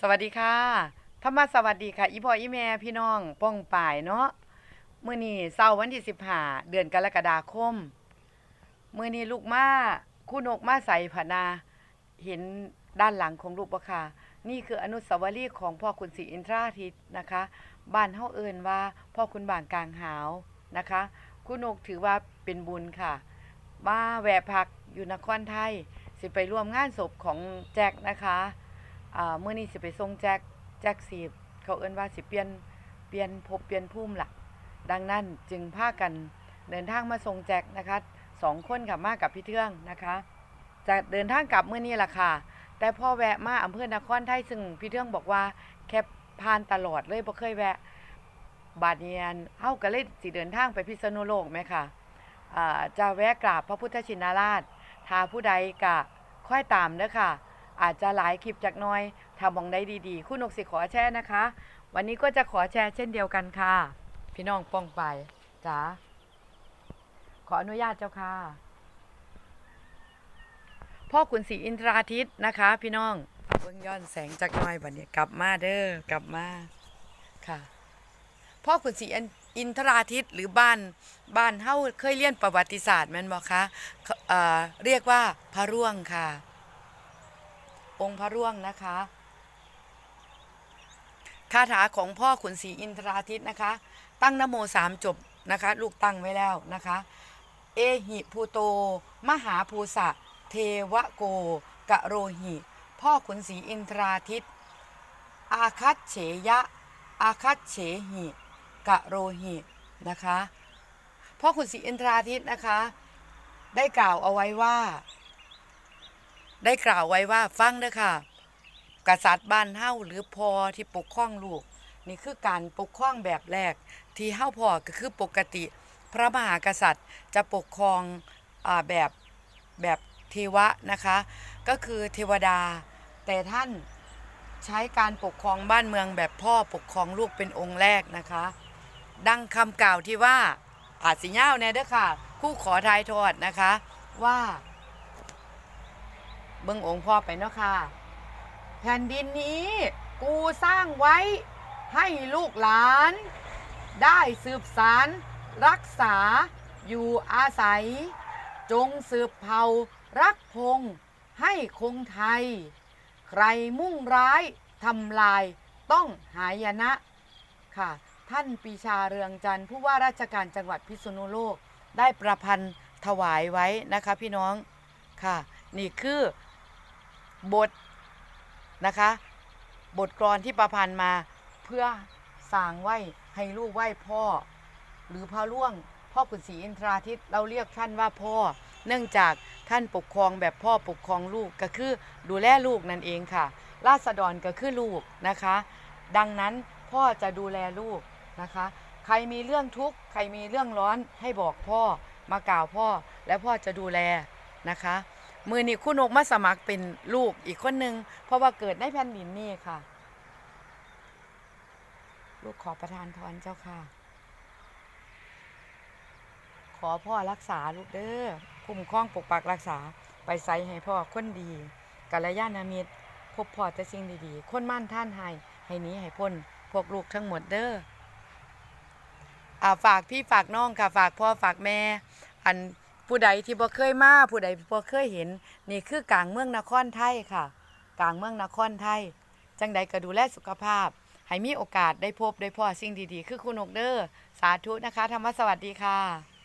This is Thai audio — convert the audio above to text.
สวัสดีค่ะธรรมะสวัสดีค่ะ อีพ่ออีแม่พี่น้องป้องป่ายเนาะมื้อนี้เสาร์วันที่15เดือนกรกฎาคมมื้อนี้ลูกมาคู่นกมาใส่ผนา เห็นด้านหลังของลูกบ่ค่ะ นี่คืออนุสาวรีย์ของพ่อคุณศรีอินทราทิตนะคะ บ้านเฮาเอิ้นว่าพ่อคุณบางกลางหาวนะคะ คู่นกถือว่าเป็นบุญค่ะ มาแวะพักอยู่นครไทย สิไปร่วมงานศพของแจ็คนะคะ อ่ามื้อนี้สิไปส่งแจ็คแจ็คสิเขาเอิ้นว่าสิเปลี่ยนเปลี่ยนภพเปลี่ยนภูมิล่ะ ดังนั้นจึงพากันเดินทางมาส่งแจ็คนะคะสองคนค่ะมากับพี่เทืองนะคะ จะเดินทางกลับมื้อนี้ล่ะค่ะ แต่พอแวะมาอำเภอนครไทยซึ่งพี่เทืองบอกว่าแค่ผ่านตลอดเลยบ่เคยแวะ บาดเนียนเฮาก็เลยสิเดินทางไปพิษณุโลกไหมค่ะอ่าจะแวะกราบพระพุทธชินราชถ้าผู้ใดกะค่อยตามเด้อค่ะ อาจจะหลายคลิปจากน้อยทำมองได้ดีๆ คุณนกสิขอแชร์นะคะ วันนี้ก็จะขอแชร์เช่นเดียวกันค่ะ พี่น้องป้องไปจ๋าขออนุญาตเจ้าค่ะ พ่อขุนศรีอินทราทิตนะคะ พี่น้องเบิ่งย้อนแสงจากน้อยบัดนี้กลับมาเด้อกลับมาค่ะ พ่อขุนศรีอินทราทิตหรือบ้านบ้านเฮาเคยเรียนประวัติศาสตร์แม่นบ่คะเอ่อเรียกว่าพระร่วงค่ะ องค์พระร่วงนะคะคาถาของพ่อขุนศรีอินทราทิตนะคะ ตั้งนโมสามจบนะคะ ลูกตั้งไว้แล้วนะคะ เอหิภูโต มหาภูสะเทวโก กะโรหิ พ่อขุนศรีอินทราทิต อาคัตเฉยะ อาคัตเฉหิ กะโรหินะคะ พ่อขุนศรีอินทราทิตนะคะ ได้กล่าวเอาไว้ว่า ได้กล่าวไว้ว่าฟังเด้อค่ะ กษัตริย์บ้านเฮาหรือพอที่ปกครองลูก นี่คือการปกครองแบบแรก ที่เฮาพอก็คือปกติ พระมหากษัตริย์จะปกครองอาแบบแบบเทวะนะคะ ก็คือเทวดา แต่ท่านใช้การปกครองบ้านเมืองแบบพ่อปกครองลูกเป็นองค์แรกนะคะ ดังคำกล่าวที่ว่าอาจสิเง่าแน่เด้อค่ะ คู่ขอทายทอดนะคะว่า เบิ่งองค์พ่อไปเนาะค่ะ แผ่นดินนี้กูสร้างไว้ให้ลูกหลาน ได้สืบสารรักษาอยู่อาศัย จงสืบเผ่ารักพงให้คงไทย ใครมุ่งร้ายทำลายต้องหายนะค่ะ ท่านปีชาเรืองจันทร์ผู้ว่าราชการจังหวัดพิษณุโลกได้ประพันธ์ถวายไว้นะคะพี่น้องค่ะ นี่คือ บทนะคะ บทกลอนที่ประพันธ์มาเพื่อสางไหวให้ลูกไหวพ่อ หรือพระล่วงพ่อขุนศรีอินทราทิตเราเรียกท่านว่าพ่อ เนื่องจากท่านปกครองแบบพ่อปกครองลูกก็คือดูแลลูกนั่นเองค่ะ ราษฎรก็คือลูกนะคะ ดังนั้นพ่อจะดูแลลูกนะคะ ใครมีเรื่องทุกข์ใครมีเรื่องร้อนให้บอกพ่อมากล่าวพ่อและพ่อจะดูแลนะคะ มือนี้คุณนกมาสมัครเป็นลูกอีกคนหนึ่งเพราะว่าเกิดในแผ่นดินนี่ค่ะ ลูกขอประทานพรเจ้าค่ะ ขอพ่อรักษาลูกเด้อคุ้มครองปกปักรักษาไปใส่ให้พ่อคนดีกัลยาณมิตร พบพ่อแต่สิ่งดีๆ คนมั่นท่านให้ให้นี้ให้พ้นพวกลูกทั้งหมดเด้ออ่าฝากพี่ฝากน้องค่ะฝากพ่อฝากแม่ อัน ผู้ใดที่บ่เคยมาผู้ใดบ่เคยเห็น นี่คือกลางเมืองนครไทยค่ะ กลางเมืองนครไทย จังใดก็ดูแลสุขภาพ ให้มีโอกาสได้พบได้พ่อสิ่งดีๆ คือคุณนกเด้อสาธุนะคะธรรมสวัสดีค่ะ